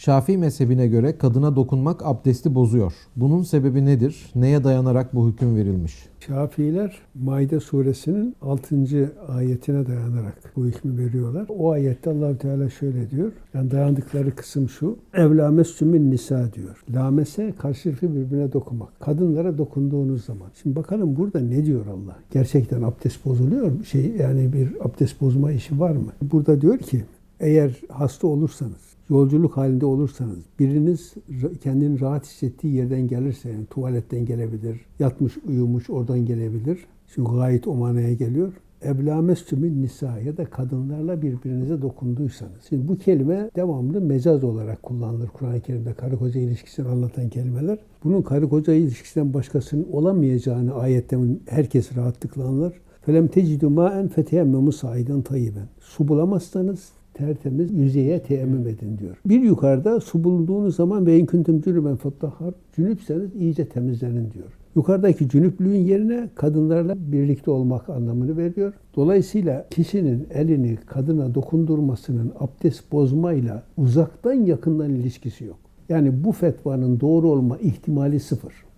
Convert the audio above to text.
Şafii mezhebine göre kadına dokunmak abdesti bozuyor. Bunun sebebi nedir? Neye dayanarak bu hüküm verilmiş? Şafiiler Maide suresinin 6. ayetine dayanarak bu hükmü veriyorlar. O ayette Allahü Teala şöyle diyor. Yani dayandıkları kısım şu. Evlamessümün nisa diyor. Lamese karşılıklı birbirine dokunmak. Kadınlara dokunduğunuz zaman. Şimdi bakalım burada ne diyor Allah? Gerçekten abdest bozuluyor mu? Şey yani bir abdest bozma işi var mı? Burada diyor ki eğer hasta olursanız, yolculuk halinde olursanız, biriniz kendini rahat hissettiği yerden gelirse, yani tuvaletten gelebilir, yatmış uyumuş oradan gelebilir. Çünkü gayet o manaya geliyor. Eblamestümün nisa ya da kadınlarla birbirinize dokunduysanız. Şimdi bu kelime devamlı mecaz olarak kullanılır Kur'an-ı Kerim'de karı koca ilişkisini anlatan kelimeler. Bunun karı koca ilişkisinden başkasının olamayacağını ayetten herkes rahatlıkla anlar. Felem tecidü ma'en feteyemmemu saiden tayyiben. Su bulamazsanız tertemiz yüzeye teyemmüm edin diyor. Bir yukarıda su bulunduğunuz zaman ve in kuntum cünüben fattahhar. Cünüpseniz iyice temizlenin diyor. Yukarıdaki cünüplüğün yerine kadınlarla birlikte olmak anlamını veriyor. Dolayısıyla kişinin elini kadına dokundurmasının abdest bozmayla uzaktan yakından ilişkisi yok. Yani bu fetvanın doğru olma ihtimali sıfır.